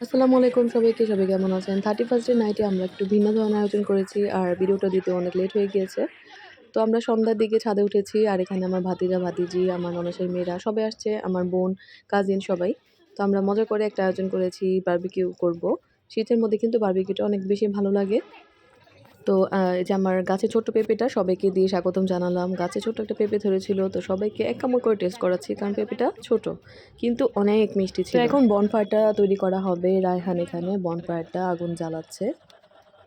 আসসালামু আলাইকুম সবাইকে, সবাই কেমন আছেন? থার্টি ফার্স্টে নাইটে আমরা একটু ভিন্ন ধরনের আয়োজন করেছি আর ভিডিওটা দিতে অনেক লেট হয়ে গিয়েছে। তো আমরা সন্ধ্যার দিকে ছাদে উঠেছি আর এখানে আমার ভাতিজা, ভাতিজি, আমার মানুষের মেয়েরা সবাই আসছে, আমার বোন কাজিন সবাই। তো আমরা মজা করে একটা আয়োজন করেছি বার্বিকিউ করব। শীতের মধ্যে কিন্তু বার্বিকিউটা অনেক বেশি ভালো লাগে। তো যে আমার গাছে ছোট্ট পেঁপেটা সবাইকে দিয়ে স্বাগতম জানালাম। গাছে ছোট্ট একটা পেঁপে ধরেছিল তো সবাইকে এক কামড় করে টেস্ট করাচ্ছি কারণ পেঁপেটা ছোট কিন্তু অনেক মিষ্টি ছিল। এখন বনফায়ারটা তৈরি করা হবে রায়হান এখানে। বনফায়ারটা আগুন জ্বালাচ্ছে।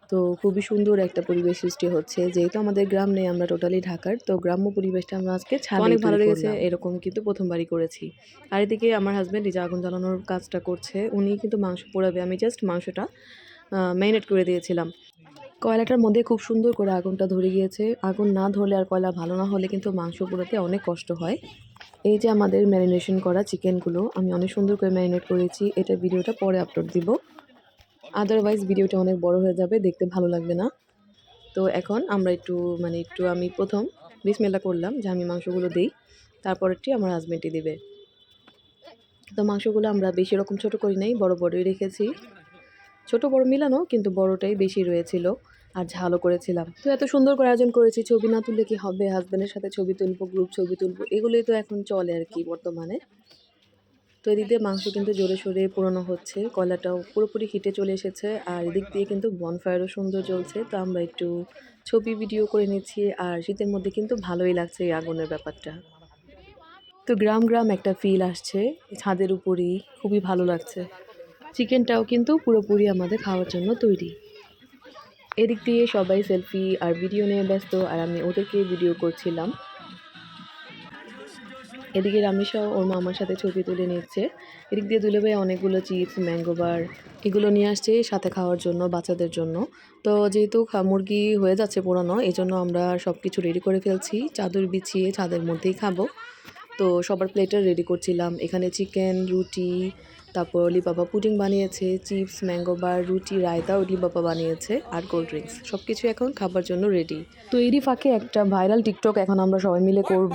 তো খুবই সুন্দর একটা পরিবেশ সৃষ্টি হচ্ছে। যেহেতু আমাদের গ্রাম নেই আমরা টোটালি ঢাকার তো গ্রাম্য পরিবেশটা আমরা আজকে অনেক ভালো লেগেছে। এরকম কিন্তু প্রথমবারই করেছি। আর এদিকে আমার হাজব্যান্ড এই যে আগুন জ্বালানোর কাজটা করছে উনি কিন্তু মাংস পোড়াবে। আমি জাস্ট মাংসটা ম্যারিনেট করে দিয়েছিলাম। কয়লাটার মধ্যে খুব সুন্দর করে আগুনটা ধরে গিয়েছে। আগুন না ধরলে আর কয়লা ভালো না হলে কিন্তু মাংস পোড়াতে অনেক কষ্ট হয়। এই যে আমাদের ম্যারিনেশন করা চিকেনগুলো, আমি অনেক সুন্দর করে ম্যারিনেট করেছি। এটা ভিডিওটা পরে আপলোড দিব। আদারওয়াইজ ভিডিওটা অনেক বড় হয়ে যাবে, দেখতে ভালো লাগবে না। তো এখন আমরা একটু মানে একটু আমি প্রথম বিসমেলা করলাম যে আমি মাংসগুলো দিই, তারপরেরটি আমার হাজব্যান্ডটি দিবে। তো মাংসগুলো আমরা বেশি রকম ছোট করি নাই, বড় বড়ই রেখেছি। ছোট বড় মিলানো কিন্তু বড়টাই বেশি রয়েছিল আর ঝালও করেছিলাম। তো এত সুন্দর করে আয়োজন করেছি, ছবি না তুললে কি হবে? হাজব্যান্ডের সাথে ছবি তুলবো গ্রুপ ছবি তুলবো, এগুলোই তো এখন চলে আর কি বর্তমানে। তো এদিক দিয়ে মাংস কিন্তু জোরে সোরে পোড়ানো হচ্ছে, কয়লাটাও পুরোপুরি হিটে চলে এসেছে আর এদিক দিয়ে কিন্তু বনফায়ারও সুন্দর চলছে তো আমরা একটু ছবি ভিডিও করে নিচ্ছি আর শীতের মধ্যে কিন্তু ভালোই লাগছে এই আগুনের ব্যাপারটা। তো গ্রাম গ্রাম একটা ফিল আসছে, ছাদের উপরই খুবই ভালো লাগছে। চিকেনটাও কিন্তু পুরোপুরি আমাদের খাওয়ার জন্য তৈরি। এদিক দিয়ে সবাই সেলফি আর ভিডিও নিয়ে ব্যস্ত, আর আমি ওদেরকে ভিডিও করছিলাম। এদিকে রামিসাও ওর মামার সাথে ছবি তুলে নিচ্ছে। এদিক দিয়ে দুলে ভাই অনেকগুলো চিপস, ম্যাঙ্গো বার এগুলো নিয়ে আসছে সাথে খাওয়ার জন্য বাচ্চাদের জন্য। তো যেহেতু মুরগি হয়ে যাচ্ছে পুরানো এই জন্য আমরা সব কিছু রেডি করে ফেলছি। চাদর বিছিয়ে ছাদের মধ্যেই খাব। তো সবার প্লেটার রেডি করছিলাম। এখানে চিকেন রুটি, তারপর অলি বাবা পুডিং বানিয়েছে চিপস ম্যাঙ্গো বার রুটি, রায়তা অলি বাবা বানিয়েছে আর কোল্ড ড্রিঙ্কস সব কিছু এখন খাবার জন্য রেডি তো এরই ফাঁকে একটা ভাইরাল টিকটক এখন আমরা সবাই মিলে করব।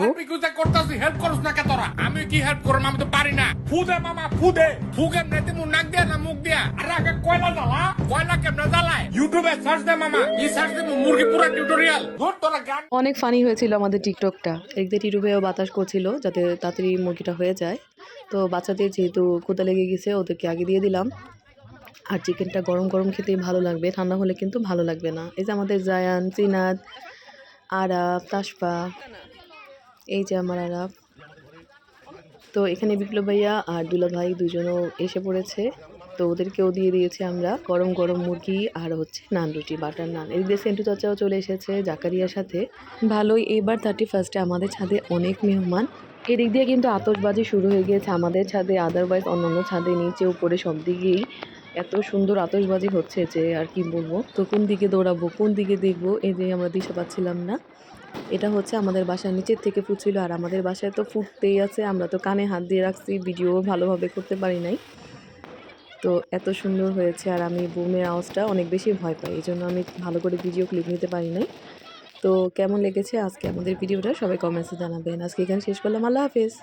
আমি কি হেল্প আমি তো পারি না। ফুদে মামা ফুদে ফুকে নেতে মু নাক দিয়া না মুখ দিয়া। আরে আগে কয়লা জ্বালা কয়লা কেমনে জ্বালায়? ইউটিউবে সার্চ দে মামা। ই সার্চ দে মুরগি পুরা টিউটোরিয়াল ধর, তোরা গান অনেক ফানি হয়েছিল আমাদের টিকটকটা একদিন টিটুবেও বাতাস করছিল যাতে তাড়াতাড়ি মুরগিটা হয়ে যায়। তো বাচ্চাদের যেহেতু ক্ষুদা লেগে গেছে, ওদেরকে আগে দিয়ে দিলাম। আর চিকেনটা গরম গরম খেতেই ভালো লাগবে। ঠান্ডা হলে কিন্তু ভালো লাগবে না। এই যে আমাদের জায়ান চিনাদ আরাফ তাসপা এই যে আমার আরাফ। তো এখানে বিপ্লব ভাইয়া আর দুলা ভাই দুজনও এসে পড়েছে। তো ওদেরকেও দিয়ে দিয়েছি আমরা গরম গরম মুরগি আর হচ্ছে নান রুটি, বাটার নান। এদিকে সেন্টু চাচাও চলে এসেছে জাকারিয়ার সাথে। ভালোই, এবার থার্টি ফার্স্টে আমাদের ছাদে অনেক মেহমান। এদিক দিয়ে কিন্তু আতশবাজি শুরু হয়ে গিয়েছে আমাদের ছাদে আদারওয়াইজ অন্যান্য ছাদে নিচে, উপরে সব দিকেই এত সুন্দর আতশবাজি হচ্ছে যে আর কি বলব। তো কোন দিকে দৌড়াবো, কোন দিকে দেখব, এই আমরা দিশা পাচ্ছিলাম না। এটা হচ্ছে আমাদের বাসার নিচের থেকে ফুটছিল আর আমাদের বাসায় তো ফুটতেই আছে। আমরা তো কানে হাত দিয়ে রাখছি ভিডিও ভালোভাবে করতে পারি নাই। তো এত সুন্দর হয়েছে আর আমি বুমের আওয়াজটা অনেক বেশি ভয় পাই এই জন্য আমি ভালো করে ভিডিও ক্লিপ নিতে পারি নাই। তো কেমন লেগেছে আজকে আমাদের ভিডিওটা সবাই কমেন্টসে জানাবেন। আজকে এখানে শেষ করলাম। আল্লাহ হাফেজ।